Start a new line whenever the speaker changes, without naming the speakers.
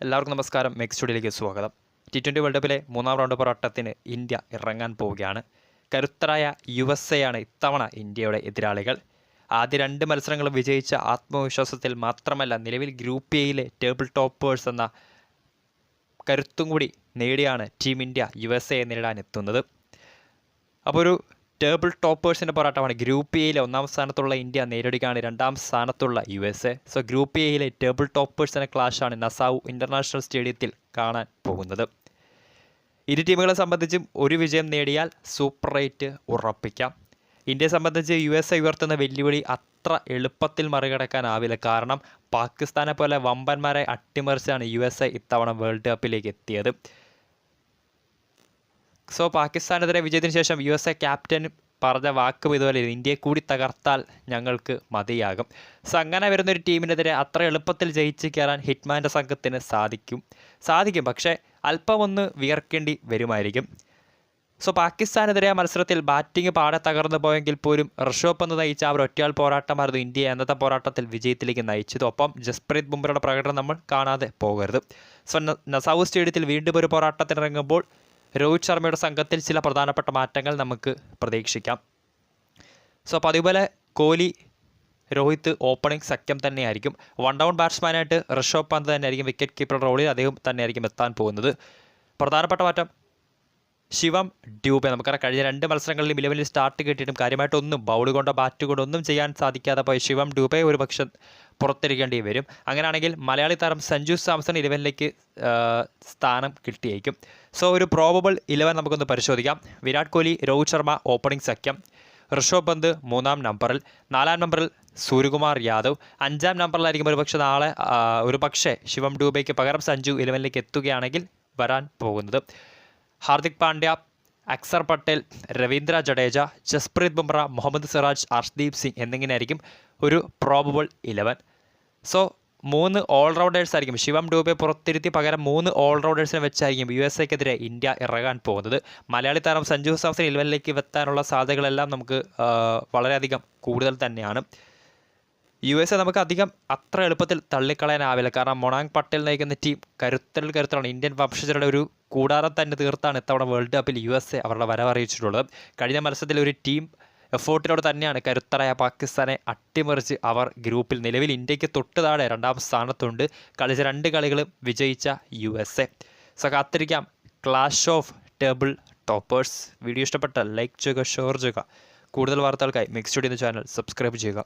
എല്ലാവർക്കും നമസ്കാരം. മെക്സ് സ്റ്റുഡിയോയിലേക്ക് സ്വാഗതം. ടി ട്വന്റി വേൾഡ് കപ്പിലെ മൂന്നാം റൗണ്ട് പോരാട്ടത്തിന് ഇന്ത്യ ഇറങ്ങാൻ പോവുകയാണ്. കരുത്തരായ യു എസ് എ ആണ് ഇത്തവണ ഇന്ത്യയുടെ എതിരാളികൾ. ആദ്യ രണ്ട് മത്സരങ്ങളും വിജയിച്ച ആത്മവിശ്വാസത്തിൽ മാത്രമല്ല നിലവിൽ ഗ്രൂപ്പ് എയിലെ ടേബിൾ ടോപ്പേഴ്സ് എന്ന കരുത്തും കൂടി നേടിയാണ് ടീം ഇന്ത്യ യു എസ് എയെ നേരിടാൻ എത്തുന്നത്. അപ്പോൾ ഒരു ടേബിൾ ടോപ്പേഴ്സിന്റെ പോരാട്ടമാണ് ഗ്രൂപ്പ് എയിലെ ഒന്നാം സ്ഥാനത്തുള്ള ഇന്ത്യ നേരിടുകയാണ് രണ്ടാം സ്ഥാനത്തുള്ള U S A so group എയിലെ ടേബിൾ ടോപ്പേഴ്സിന്റെ ക്ലാഷാണ് നസാവു ഇന്റർനാഷണൽ സ്റ്റേഡിയത്തിൽ കാണാൻ പോകുന്നത്. ഇരു ടീമുകളെ സംബന്ധിച്ചും ഒരു വിജയം നേടിയാൽ സൂപ്പർ റേറ്റ് ഉറപ്പിക്കാം. ഇന്ത്യയെ സംബന്ധിച്ച് യു എസ് എ ഉയർത്തുന്ന വെല്ലുവിളി അത്ര എളുപ്പത്തിൽ മറികടക്കാനാവില്ല കാരണം പാകിസ്ഥാനെ പോലെ വമ്പന്മാരെ അട്ടിമറിച്ചാണ് യു എസ് എ ഇത്തവണ വേൾഡ് കപ്പിലേക്ക് എത്തിയത്. സോ പാകിസ്ഥാനെതിരെ വിജയത്തിന് ശേഷം യു എസ് എ ക്യാപ്റ്റൻ പറഞ്ഞ വാക്കും ഇതുപോലെ ഇന്ത്യയെ കൂടി തകർത്താൽ ഞങ്ങൾക്ക് മതിയാകും. സോ അങ്ങനെ വരുന്നൊരു ടീമിനെതിരെ അത്ര എളുപ്പത്തിൽ ജയിച്ച് കയറാൻ ഹിറ്റ്മാന്റെ സംഘത്തിന് സാധിക്കും. സാധിക്കും. പക്ഷേ അല്പമൊന്ന് വിയർക്കേണ്ടി വരുമായിരിക്കും. സോ പാകിസ്ഥാനെതിരെ മത്സരത്തിൽ ബാറ്റിംഗ് പാടെ തകർന്നു പോയെങ്കിൽ പോലും ഋഷഭ് പന്ത് നയിച്ച ആ ഒരു ഒറ്റയാൾ പോരാട്ടമായിരുന്നു ഇന്ത്യ അന്നത്തെ പോരാട്ടത്തിൽ വിജയത്തിലേക്ക് നയിച്ചത്. ഒപ്പം ജസ്പ്രീത് ബുംറയുടെ പ്രകടനം നമ്മൾ കാണാതെ പോകരുത്. സോ നസാവു സ്റ്റേഡിയത്തിൽ വീണ്ടും ഒരു പോരാട്ടത്തിനിറങ്ങുമ്പോൾ രോഹിത് ശർമ്മയുടെ സംഘത്തിൽ ചില പ്രധാനപ്പെട്ട മാറ്റങ്ങൾ നമുക്ക് പ്രതീക്ഷിക്കാം. സോ അപ്പോൾ പോലെ കോഹ്ലി രോഹിത് ഓപ്പണിംഗ് സഖ്യം തന്നെയായിരിക്കും. വൺ ഡൗൺ ബാറ്റ്സ്മാനായിട്ട് ഋഷഭ് പന്ത് തന്നെയായിരിക്കും വിക്കറ്റ് കീപ്പർ റോളിൽ അദ്ദേഹം തന്നെയായിരിക്കും എത്താൻ പോകുന്നത്. പ്രധാനപ്പെട്ട മാറ്റം ശിവം ഡ്യൂബെ നമുക്കറിയാം കഴിഞ്ഞ രണ്ട് മത്സരങ്ങളിലും ഇലവനിൽ സ്റ്റാർട്ട് കിട്ടിയിട്ടും കാര്യമായിട്ടൊന്നും ബൗൾ കൊണ്ടോ ബാറ്റ് കൊണ്ടോ ഒന്നും ചെയ്യാൻ സാധിക്കാതെ പോയ ശിവം ഡ്യൂബെ ഒരു പക്ഷെ പുറത്തിരിക്കേണ്ടി വരും. അങ്ങനെയാണെങ്കിൽ മലയാളി താരം സഞ്ജു സാംസൺ ഇലവനിലേക്ക് സ്ഥാനം കിട്ടിയേക്കും. സോ ഒരു പ്രോബബിൾ ഇലവൻ നമുക്കൊന്ന് പരിശോധിക്കാം. വിരാട് കോഹ്ലി രോഹിത് ശർമ്മ ഓപ്പണിംഗ് സഖ്യം. ഋഷഭ് പന്ത് മൂന്നാം നമ്പറിൽ നാലാം നമ്പറിൽ സൂര്യകുമാർ യാദവ്. അഞ്ചാം നമ്പറിലായിരിക്കും ഒരു പക്ഷേ നാളെ ഒരുപക്ഷെ ഒരു പക്ഷേ ശിവം ഡൂബയ്ക്ക് പകരം സഞ്ജു ഇലവനിലേക്ക് എത്തുകയാണെങ്കിൽ വരാൻ പോകുന്നത്. ഹാർദിക് പാണ്ഡ്യ അക്സർ പട്ടേൽ രവീന്ദ്ര ജഡേജ ജസ്പ്രീത് ബുംറ മുഹമ്മദ് സിറാജ് അർഷ്ദീപ് സിംഗ് എന്നിങ്ങനെയായിരിക്കും ഒരു പ്രോബബിൾ ഇലവൻ സോ മൂന്ന് ഓൾറൗണ്ടേഴ്സ് ആയിരിക്കും. ശിവം ഡൂബെ പുറത്തിരുത്തി പകരം മൂന്ന് ഓൾറൗണ്ടേഴ്സിനെ വെച്ചായിരിക്കും യു എസ് എക്കെതിരെ ഇന്ത്യ ഇറങ്ങാൻ പോകുന്നത്. മലയാളി താരം സഞ്ജു സാംസൺ ഇലവനിലേക്ക് എത്താനുള്ള സാധ്യതകളെല്ലാം നമുക്ക് വളരെയധികം കൂടുതൽ തന്നെയാണ്. യു എസ് എ നമുക്ക് അധികം അത്ര എളുപ്പത്തിൽ തള്ളിക്കളയാനാവില്ല. കാരണം മൊണാങ് പട്ടേൽ നയിക്കുന്ന ടീം കരുത്തൽ കരുത്തലാണ്. ഇന്ത്യൻ വംശജരുടെ ഒരു കൂടാരം തന്നെ തീർത്താണ് ഇത്തവണ വേൾഡ് കപ്പിൽ യു എസ് എ അവരുടെ വരവറിയിച്ചിട്ടുള്ളത് കഴിഞ്ഞ മത്സരത്തിൽ ഒരു ടീം എഫോർട്ടിലൂടെ തന്നെയാണ് കരുത്തരായ പാകിസ്ഥാനെ അട്ടിമറിച്ച് അവർ ഗ്രൂപ്പിൽ നിലവിൽ ഇന്ത്യയ്ക്ക് തൊട്ട് താഴെ രണ്ടാം സ്ഥാനത്തുണ്ട്. കളിച്ച രണ്ട് കളികളും വിജയിച്ച യു എസ് എ. സോ കാത്തിരിക്കാം. Clash of table toppers. Video ഇഷ്ടപ്പെട്ടാൽ ലൈക്ക് ചെയ്യുക ഷെയർ ചെയ്യുക. കൂടുതൽ വാർത്തകൾക്കായി മിക്സ് സ്റ്റുഡിയോ ചാനൽ സബ്സ്ക്രൈബ് ചെയ്യുക.